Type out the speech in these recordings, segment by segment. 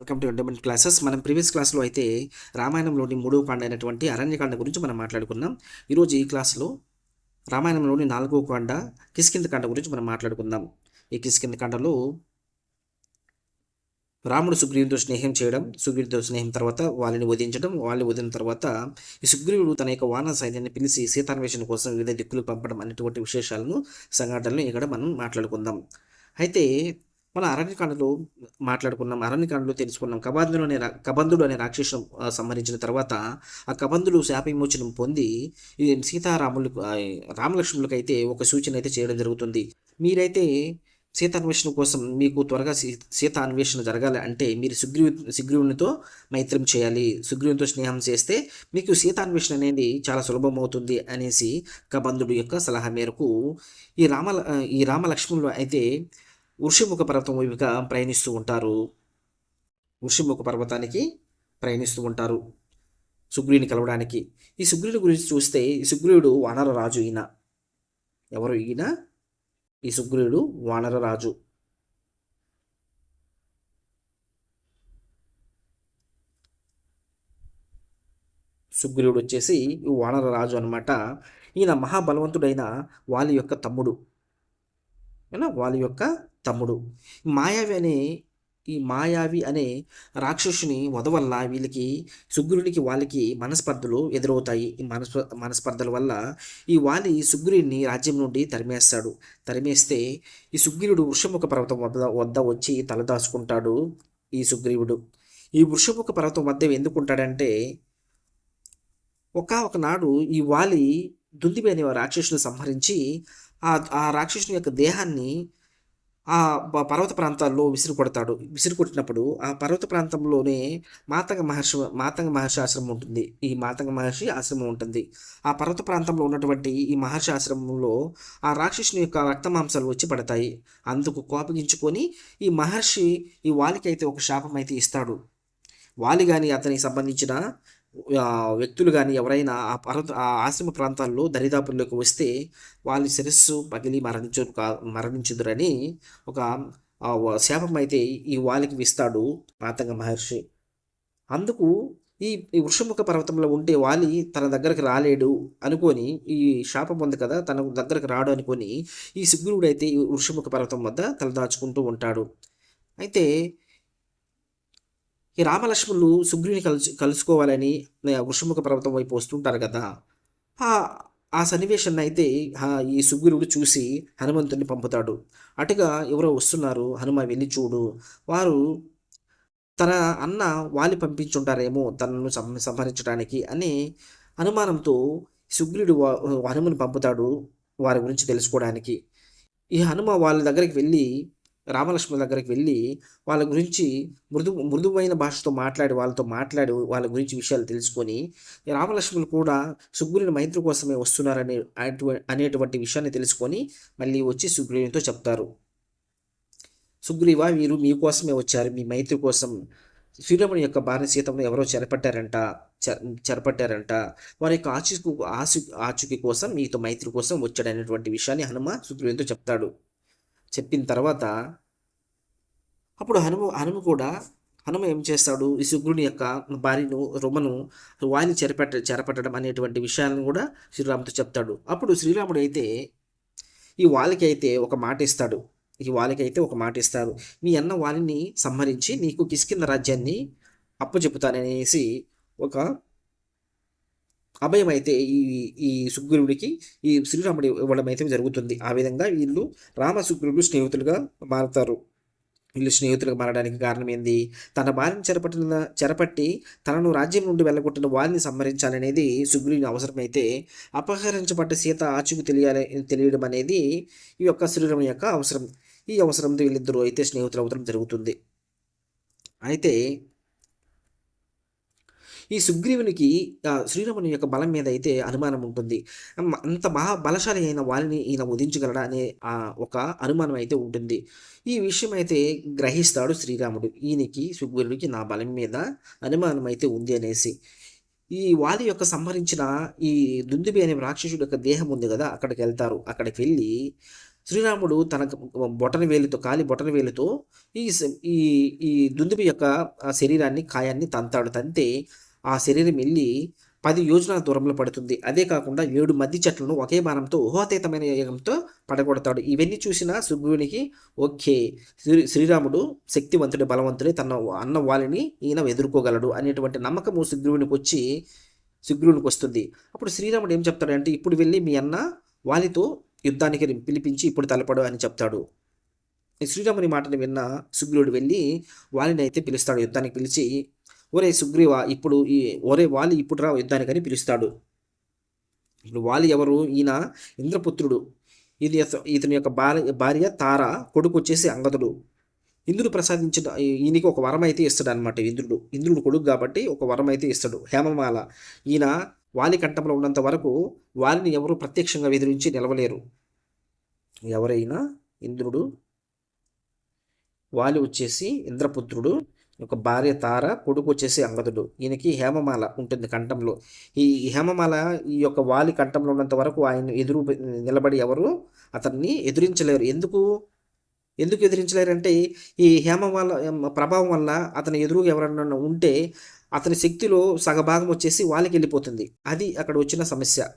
Welcome to entertainment classes మనం previous క్లాస్లో అయితే రామాయణంలోని మూడవ కాండ అయినటువంటి అరణ్యకాండ గురించి మనం మాట్లాడుకున్నాం. ఈరోజు ఈ క్లాస్లో రామాయణంలోని నాలుగవ కాండ కిష్కింద కాండ గురించి మనం మాట్లాడుకుందాం. ఈ కిష్కింద కాండలో రాముడు సుగ్రీవుడితో స్నేహం చేయడం సుగ్రీవుడితో స్నేహం తర్వాత వాళ్ళని వధించడం వాళ్ళని వదిలిన తర్వాత ఈ సుగ్రీవుడు తన యొక్క వాన సైన్యాన్ని పిలిచి సీతాన్వేషణ కోసం వివిధ దిక్కులు పంపడం అనేటువంటి విశేషాలను సంఘటనలు ఇక్కడ మనం మాట్లాడుకుందాం. అయితే మన అరణ్యకాండలో మాట్లాడుకున్నాం అరణ్యకాండలో తెలుసుకున్నాం. కబంధుడు అనే కబంధుడు అనే రాక్షసును సంహరించిన తర్వాత ఆ కబంధుడు శాపవిమోచనం పొంది సీతారాములు సీతారాములకు అయితే ఒక సూచన అయితే చేయడం జరుగుతుంది. మీరైతే సీతాన్వేషణ కోసం మీకు త్వరగా సీ సీత అన్వేషణ జరగాలి అంటే మీరు సుగ్రీవు సుగ్రీవునితో మైత్రం చేయాలి సుగ్రీవునితో స్నేహం చేస్తే మీకు సీతాన్వేషణ అనేది చాలా సులభమవుతుంది అనేసి కబంధుడు యొక్క సలహా మేరకు ఈ రామ ఈ రామలక్ష్మణులు అయితే ఋషిముఖ పర్వతం వైపుగా ప్రయాణిస్తూ ఉంటారు. వృషముఖ పర్వతానికి ప్రయాణిస్తూ ఉంటారు సుగ్రీవుని కలవడానికి. ఈ సుగ్రీవుని గురించి చూస్తే ఈ సుగ్రీవుడు వానర రాజు ఈయన. ఎవరు ఈయన? ఈ సుగ్రీవుడు వానర రాజు. సుగ్రీవుడు వచ్చేసి ఈ వానర రాజు అన్నమాట. ఈయన మహాబలవంతుడైన వాళ్ళ యొక్క తమ్ముడు. వాళ్ళ యొక్క తమ్ముడు. మాయావి అనే ఈ మాయావి అనే రాక్షసుని వధ వల్ల వీళ్ళకి సుగ్రీవునికి వాళ్ళకి మనస్పర్ధలు ఎదురవుతాయి. ఈ మనస్ప మనస్పర్ధల వల్ల ఈ వాలి సుగ్రీవుని రాజ్యం నుండి తరిమేస్తాడు. తరిమేస్తే ఈ సుగ్రీవుడు వృషముఖ పర్వతం వద్ద వద్ద వచ్చి తలదాచుకుంటాడు ఈ సుగ్రీవుడు. ఈ వృషముఖ పర్వతం వద్ద ఎందుకుంటాడంటే ఒక ఒకనాడు ఈ వాలి దుందిబి అనే రాక్షసుని సంహరించి ఆ ఆ రాక్షసుని యొక్క దేహాన్ని ఆ పర్వత ప్రాంతాల్లో విసిరి కొడతాడు విసిరి కొట్టినప్పుడు ఆ పర్వత ప్రాంతంలోనే మాతంగ మహర్షి మాతంగ మహర్షి ఆశ్రమం ఉంటుంది. ఈ మాతంగ మహర్షి ఆశ్రమం ఉంటుంది. ఆ పర్వత ప్రాంతంలో ఉన్నటువంటి ఈ మహర్షి ఆశ్రమంలో ఆ రాక్షసుని యొక్క రక్త మాంసాలు వచ్చి పడతాయి. అందుకు కోపగించుకొని ఈ మహర్షి ఈ వాలికి అయితే ఒక శాపం అయితే ఇస్తాడు. వాలి కానీ అతనికి సంబంధించిన వ్యక్తులు కానీ ఎవరైనా ఆ పర్వత ఆ ఆశ్రమ ప్రాంతాల్లో దరిదాపుల్లోకి వస్తే వాళ్ళ శిరస్సు పగిలి మరణించు కా మరణించుదురని ఒక శాపం అయితే ఈ వాలికి విస్తాడు పాతంగ మహర్షి. అందుకు ఈ ఈ వృషముఖ పర్వతంలో ఉండే వాలి తన దగ్గరకు రాలేడు అనుకొని ఈ శాపం ఉంది కదా తన దగ్గరకు రాడు అనుకొని ఈ సుగ్రీవుడు అయితే ఈ వృషముఖ పర్వతం వద్ద తలదాచుకుంటూ ఉంటాడు. అయితే ఈ రామలక్ష్మణులు సుగ్రీవుని కలుసు కలుసుకోవాలని వృషముఖ పర్వతం వైపు వస్తుంటారు కదా. ఆ ఆ సన్నివేశాన్ని అయితే ఈ సుగ్రీవుడు చూసి హనుమంతుని పంపుతాడు. అటుగా ఎవరో వస్తున్నారు హనుమ వెళ్ళి చూడు. వారు తన అన్న వాలి పంపించుంటారేమో తనను సంహరించడానికి అని అనుమానంతో సుగ్రీవుడు హనుమని పంపుతాడు వారి గురించి తెలుసుకోవడానికి. ఈ హనుమ వాళ్ళ దగ్గరికి వెళ్ళి రామలక్ష్మణ దగ్గరికి వెళ్ళి వాళ్ళ గురించి మృదు మృదువైన భాషతో మాట్లాడి వాళ్ళతో మాట్లాడి వాళ్ళ గురించి విషయాలు తెలుసుకొని రామలక్ష్మణులు కూడా సుగ్రీవుని మైత్రి కోసమే వస్తున్నారనే అనేటువంటి విషయాన్ని తెలుసుకొని మళ్ళీ వచ్చి సుగ్రీవునితో చెప్తారు. సుగ్రీవ వీరు మీకోసమే వచ్చారు మీ మైత్రి కోసం శ్రీరాముని యొక్క భార్య సీతమును ఎవరో చెరపట్టారంట చెరపట్టారంట. వారి యొక్క ఆచు ఆచు ఆచూకీ కోసం మీతో మైత్రి కోసం వచ్చాడనేటువంటి విషయాన్ని హనుమ సుగ్రీవునితో చెప్తాడు. చెప్పిన తర్వాత అప్పుడు హనుమ హనుమ కూడా హనుమ ఏం చేస్తాడు? ఈ శుగ్రుని యొక్క భార్యను రుమను వాయిని చెరపెట్ట చెరపెట్టడం అనేటువంటి విషయాలను కూడా శ్రీరాముతో చెప్తాడు. అప్పుడు శ్రీరాముడు అయితే ఈ వాలికి అయితే ఒక మాట ఇస్తాడు. ఈ వాలికి అయితే ఒక మాట ఇస్తారు మీ అన్న వాలిని సంహరించి నీకు కిష్కింద రాజ్యాన్ని అప్పచెపుతాననేసి ఒక అభయం అయితే ఈ ఈ సుగ్రీవుడికి ఈ శ్రీరాముడి ఇవ్వడం అయితే జరుగుతుంది. ఆ విధంగా వీళ్ళు రామ సుగ్రీవుడు స్నేహితులుగా మారుతారు. వీళ్ళు స్నేహితులుగా మారడానికి కారణం ఏంది? తన భార్యను చెరపట్టిన చెరపట్టి తనను రాజ్యం నుండి వెళ్ళగొట్టిన వారిని సంహరించాలనేది సుగ్రీవుని అవసరమైతే అపహరించబడ్డ సీత ఆచూకు తెలియాలి తెలియడం అనేది ఈ యొక్క శ్రీరాముని యొక్క అవసరం. ఈ అవసరంతో వీళ్ళిద్దరూ అయితే స్నేహితులు అవడం జరుగుతుంది. అయితే ఈ సుగ్రీవునికి శ్రీరాముని యొక్క బలం మీద అయితే అనుమానం ఉంటుంది. అంత మహా బలశాలి అయిన వారిని ఈయన వధించగలడా అనే ఒక అనుమానం అయితే ఉంటుంది. ఈ విషయం అయితే గ్రహిస్తాడు శ్రీరాముడు. ఈయనకి సుగ్రీవునికి నా బలం మీద అనుమానం అయితే ఉంది అనేసి. ఈ వాలి యొక్క సంహరించిన ఈ దుందుబి అనే రాక్షసుడి యొక్క దేహం ఉంది కదా అక్కడికి వెళ్తారు. అక్కడికి వెళ్ళి శ్రీరాముడు తన బొటన వేలుతో కాలి బొటన వేలుతో ఈ ఈ ఈ దుందుబి యొక్క శరీరాన్ని కాయాన్ని తంతాడు. తంతే ఆ శరీరం వెళ్ళి పది యోజనాల దూరంలో పడుతుంది. అదే కాకుండా ఏడు మద్ది చెట్లను ఒకే బాణంతో ఊహాతీతమైన యోగంతో పడగొడతాడు. ఇవన్నీ చూసిన సుగ్రీవునికి ఓకే శ్రీ శ్రీరాముడు శక్తివంతుడి బలవంతుడే తన అన్న వాలిని ఈయన ఎదుర్కోగలడు అనేటువంటి నమ్మకము సుగ్రీవునికి వచ్చి సుగ్రీవునికి వస్తుంది. అప్పుడు శ్రీరాముడు ఏం చెప్తాడంటే ఇప్పుడు వెళ్ళి మీ అన్న వాలితో యుద్ధానికి పిలిపించి ఇప్పుడు తలపడు అని చెప్తాడు. ఈ శ్రీరాముని మాటను విన్న సుగ్రీవుడు వెళ్ళి వాలిని అయితే పిలుస్తాడు. యుద్ధానికి పిలిచి ఒరే సుగ్రీవ ఇప్పుడు ఈ ఒరే వాలి ఇప్పుడు రా యుద్ధానికని పిలుస్తాడు. ఇప్పుడు వాలి ఎవరు? ఈయన ఇంద్రపుత్రుడు. ఇది ఇతని యొక్క భార్య భార్య తార కొడుకు వచ్చేసి అంగదుడు. ఇంద్రుడు ప్రసాదించిన ఈయనకి ఒక వరం అయితే ఇస్తాడు అనమాట ఇంద్రుడు. ఇంద్రుడు కొడుకు కాబట్టి ఒక వరం అయితే ఇస్తాడు. హేమమాల. ఈయన వాలి కంఠంలో ఉన్నంత వరకు వారిని ఎవరు ప్రత్యక్షంగా ఎదిరించి నిలవలేరు. ఎవరైనా ఇంద్రుడు వాలి వచ్చేసి ఇంద్రపుత్రుడు ఒక భార్య తార కొడుకు వచ్చేసి అంగదుడు ఈయనకి హేమమాల ఉంటుంది కంఠంలో. ఈ హేమమాల ఈ యొక్క వాలి కంఠంలో ఉన్నంత వరకు ఆయన ఎదురు నిలబడి ఎవరు? అతన్ని ఎదిరించలేరు. ఎందుకు? ఎందుకు ఎదిరించలేరంటే ఈ హేమమాల ప్రభావం వల్ల అతని ఎదురు ఎవరన్నా ఉంటే అతని శక్తిలో సగభాగం వచ్చేసి వాలికి వెళ్ళిపోతుంది. అది అక్కడ వచ్చిన సమస్య.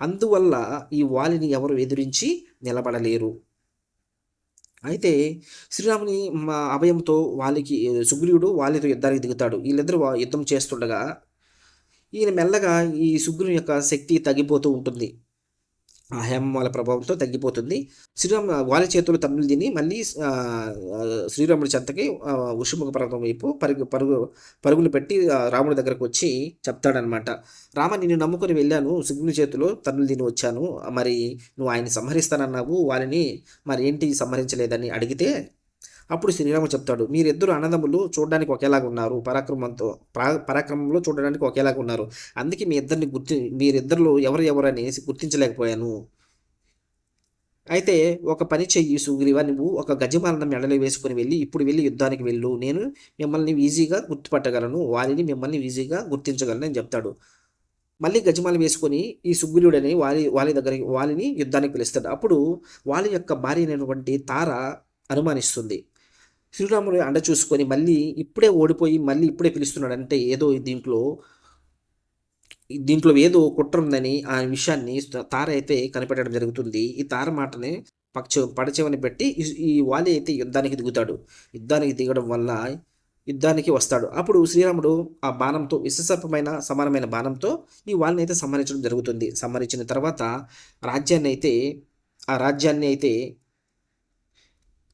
అందువల్ల ఈ వాలిని ఎవరు ఎదిరించి నిలబడలేరు. అయితే శ్రీరాముని మా అభయంతో వాళ్ళకి సుగ్రీవుడు వాళ్ళతో యుద్ధానికి దిగుతాడు. వీళ్ళిద్దరూ యుద్ధం చేస్తుండగా ఈయన మెల్లగా ఈ సుగ్రీవుని యొక్క శక్తి తగ్గిపోతూ ఉంటుంది. ఆ హేమమాల ప్రభావంతో తగ్గిపోతుంది. శ్రీరామ వాళ్ళ చేతులు తమ్ములు తిని మళ్ళీ శ్రీరాముడి చెంతకి ఉషుముఖ పర్వతం వైపు పరుగు పరుగు పరుగులు పెట్టి రాముడి దగ్గరకు వచ్చి చెప్తాడనమాట. రామ నిన్ను నమ్ముకొని వెళ్ళాను. సుగ్ని చేతిలో తన్నులు తిని వచ్చాను. మరి నువ్వు ఆయన సంహరిస్తానన్నావు. వాళ్ళని మరి ఏంటి సంహరించలేదని అడిగితే అప్పుడు శ్రీరాముడు చెప్తాడు మీరిద్దరు అన్నదమ్ములు చూడడానికి ఒకేలాగా ఉన్నారు పరాక్రమంతో పరా పరాక్రమంలో చూడడానికి ఒకేలాగా ఉన్నారు. అందుకే మీ ఇద్దరిని గుర్తి మీరిద్దరు ఎవరు ఎవరు అనేసి గుర్తించలేకపోయాను. అయితే ఒక పని చెయ్యి సుగ్రీవ నువ్వు ఒక గజమాలను మెడలో వేసుకుని వెళ్ళి ఇప్పుడు వెళ్ళి యుద్ధానికి వెళ్ళు. నేను మిమ్మల్ని ఈజీగా గుర్తుపట్టగలను వారిని మిమ్మల్ని ఈజీగా గుర్తించగలను అని చెప్తాడు. మళ్ళీ గజమాల వేసుకొని ఈ సుగ్రీవుడని వాలి వాలి దగ్గరికి వాలిని యుద్ధానికి పిలుస్తాడు. అప్పుడు వాలి యొక్క భార్య అయినటువంటి తార అనుమానిస్తుంది. శ్రీరాముడు అండ చూసుకొని మళ్ళీ ఇప్పుడే ఓడిపోయి మళ్ళీ ఇప్పుడే పిలుస్తున్నాడు అంటే ఏదో దీంట్లో దీంట్లో ఏదో కుట్ర ఉందని ఆ విషయాన్ని తార అయితే కనిపెట్టడం జరుగుతుంది. ఈ తార మాటని పక్ష పడచెవని పెట్టి ఈ- వాలి అయితే యుద్ధానికి దిగుతాడు. యుద్ధానికి దిగడం వల్ల యుద్ధానికి వస్తాడు. అప్పుడు శ్రీరాముడు ఆ బాణంతో విశసర్పమైన సమానమైన బాణంతో ఈ వాళ్ళని అయితే సంహరించడం జరుగుతుంది. సంహరించిన తర్వాత రాజ్యాన్ని అయితే ఆ రాజ్యాన్ని అయితే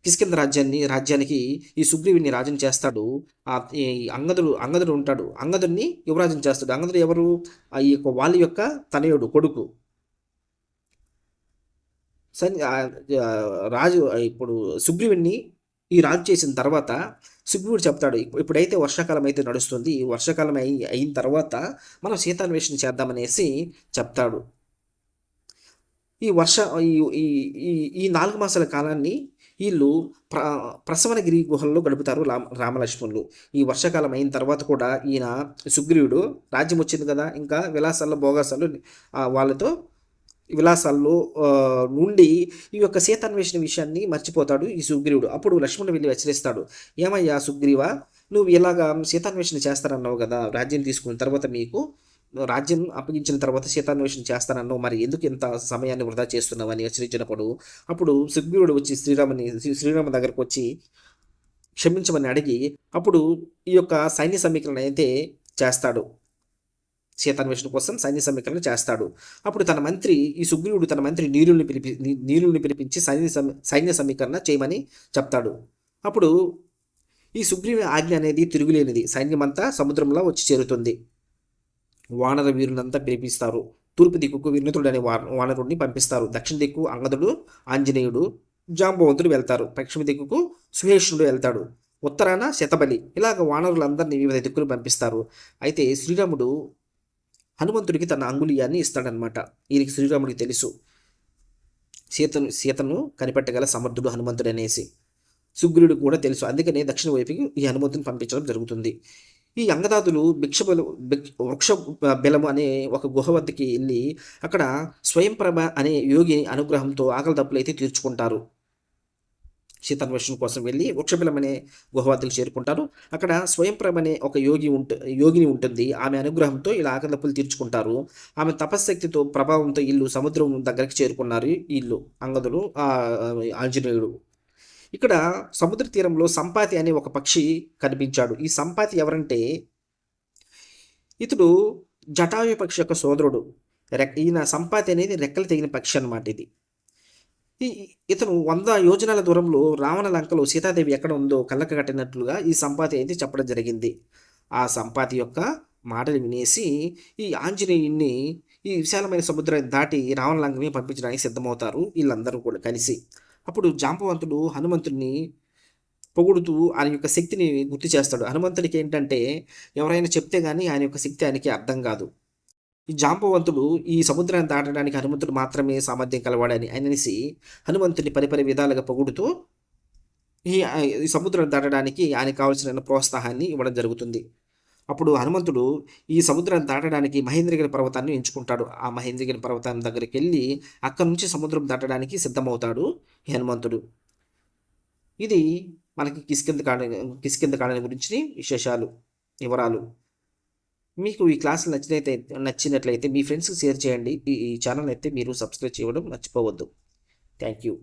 కిష్కింద రాజ్యాన్ని రాజ్యానికి ఈ సుగ్రీవుని రాజుని చేస్తాడు. ఆ ఈ అంగదుడు అంగదుడు ఉంటాడు. అంగదుడిని యువరాజుని చేస్తాడు. అంగదుడు ఎవరు? ఆ ఈ యొక్క వాళ్ళ యొక్క తనయుడు కొడుకు. సన్ రాజు ఇప్పుడు సుగ్రీవుని ఈ రాజు చేసిన తర్వాత సుగ్రీవుడు చెప్తాడు ఇప్పుడైతే వర్షాకాలం అయితే నడుస్తుంది. ఈ వర్షాకాలం అయి అయిన తర్వాత మనం సీతాన్వేషణ చేద్దామనేసి చెప్తాడు. ఈ వర్ష ఈ ఈ ఈ- ఈ నాలుగు మాసాల కాలాన్ని వీళ్ళు ప్ర ప్రసవనగిరి గుహల్లో గడుపుతారు రామ రామలక్ష్మణులు. ఈ వర్షాకాలం అయిన తర్వాత కూడా ఈయన సుగ్రీవుడు రాజ్యం వచ్చింది కదా ఇంకా విలాసాల్లో భోగాసాలు వాళ్ళతో విలాసాల్లో నుండి ఈ యొక్క సీతాన్వేషణ విషయాన్ని మర్చిపోతాడు ఈ సుగ్రీవుడు. అప్పుడు లక్ష్మణుడు వెళ్ళి హెచ్చరిస్తాడు. ఏమయ్యా సుగ్రీవా నువ్వు ఇలాగా సీతాన్వేషణ చేస్తారన్నావు కదా రాజ్యం తీసుకున్న తర్వాత మీకు రాజ్యం అప్పగించిన తర్వాత సీతాన్వేషణ చేస్తానన్నావు. మరి ఎందుకు ఇంత సమయాన్ని వృధా చేస్తున్నావు అని హెచ్చరించినప్పుడు అప్పుడు సుగ్రీవుడు వచ్చి శ్రీరాముని శ్రీ- శ్రీరామ దగ్గరకు వచ్చి క్షమించమని అడిగి అప్పుడు ఈ యొక్క సైన్య సమీకరణ అయితే చేస్తాడు. సీతాన్వేషణ కోసం సైన్య సమీకరణ చేస్తాడు. అప్పుడు తన మంత్రి ఈ సుగ్రీవుడు తన మంత్రి నీరుల్ని పిలిపి నీరుల్ని పిలిపించి సైన్య సైన్య సమీకరణ చేయమని చెప్తాడు. అప్పుడు ఈ సుగ్రీవుని ఆజ్ఞ అనేది తిరుగులేనిది. సైన్యమంతా సముద్రంలో వచ్చి చేరుతుంది. వానర వీరులంతా పిలిపిస్తారు. తూర్పు దిక్కుకు వినతుడు అనే వానరుడిని పంపిస్తారు. దక్షిణ దిక్కు అంగదుడు ఆంజనేయుడు జాంబవంతుడు వెళ్తారు. పశ్చిమ దిక్కుకు సుహేషుడు వెళ్తాడు. ఉత్తరాన శతబలి. ఇలాగ వానరులందరినీ వివిధ దిక్కులు పంపిస్తారు. అయితే శ్రీరాముడు హనుమంతుడికి తన అంగుళీయాన్ని ఇస్తాడనమాట వీరికి శ్రీరాముడికి తెలుసు. సీతను సీతను కనిపెట్టగల సమర్థుడు హనుమంతుడు అనేసి. సుగ్రీవుడు కూడా తెలుసు. అందుకనే దక్షిణ వైపుకి ఈ హనుమంతుని పంపించడం జరుగుతుంది. ఈ అంగదాదులు భిక్ష బలు వృక్ష బెలము అనే ఒక గుహ వద్దకి వెళ్ళి అక్కడ స్వయంప్రభ అనే యోగి అనుగ్రహంతో ఆకలి దప్పులు అయితే తీర్చుకుంటారు. శీతాన్వేషణ కోసం వెళ్ళి వృక్షబిలం అనే గుహ వద్దకు చేరుకుంటారు. అక్కడ స్వయంప్రభ అనే ఒక యోగి ఉంట యోగిని ఉంటుంది. ఆమె అనుగ్రహంతో ఇలా ఆకలి దప్పులు తీర్చుకుంటారు. ఆమె తపశ్శక్తితో ప్రభావంతో ఇల్లు సముద్రం దగ్గరికి చేరుకున్నారు. ఇల్లు అంగదులు ఆంజనేయుడు ఇక్కడ సముద్ర తీరంలో సంపాతి అనే ఒక పక్షి కనిపించాడు. ఈ సంపాతి ఎవరంటే ఇతడు జటాయు పక్షి యొక్క సోదరుడు. రెక్ ఈయన సంపాతి అనేది రెక్కలు తెగిన పక్షి అనమాట ఇది. ఈ ఇతను వంద యోజనాల దూరంలో రావణ లంకలో సీతాదేవి ఎక్కడ ఉందో కళ్ళకు కట్టినట్లుగా ఈ సంపాతి అయితే చెప్పడం జరిగింది. ఆ సంపాతి యొక్క మాటలు వినేసి ఈ ఆంజనేయుణ్ణి ఈ విశాలమైన సముద్రాన్ని దాటి రావణ లంకని పంపించడానికి సిద్ధమవుతారు వీళ్ళందరూ కూడా కలిసి. అప్పుడు జాంబవంతుడు హనుమంతుడిని పొగుడుతూ ఆయన యొక్క శక్తిని గుర్తు చేస్తాడు. హనుమంతుడికి ఏంటంటే ఎవరైనా చెప్తే కానీ ఆయన యొక్క శక్తి ఆయనకి అర్థం కాదు. ఈ జాంబవంతుడు ఈ సముద్రాన్ని దాటడానికి హనుమంతుడు మాత్రమే సామర్థ్యం కలవాడని అనేసి హనుమంతుడిని పరిపరి విధాలుగా పొగుడుతూ ఈ ఈ సముద్రం దాటడానికి ఆయనకు కావాల్సిన ప్రోత్సాహాన్ని ఇవ్వడం జరుగుతుంది. అప్పుడు హనుమంతుడు ఈ సముద్రాన్ని దాటడానికి మహేంద్రగిరి పర్వతాన్ని ఎంచుకుంటాడు. ఆ మహేంద్రగిరి పర్వతం దగ్గరికి వెళ్ళి అక్కడి నుంచి సముద్రం దాటడానికి సిద్ధమవుతాడు ఈ హనుమంతుడు. ఇది మనకి కిస్కింద కాడ కిస్కింద కాడని గురించి విశేషాలు వివరాలు. మీకు ఈ క్లాసులు నచ్చినైతే నచ్చినట్లయితే మీ ఫ్రెండ్స్కి షేర్ చేయండి. ఈ ఈ ఛానల్ అయితే మీరు సబ్స్క్రైబ్ చేయడం మర్చిపోవద్దు. Thank you.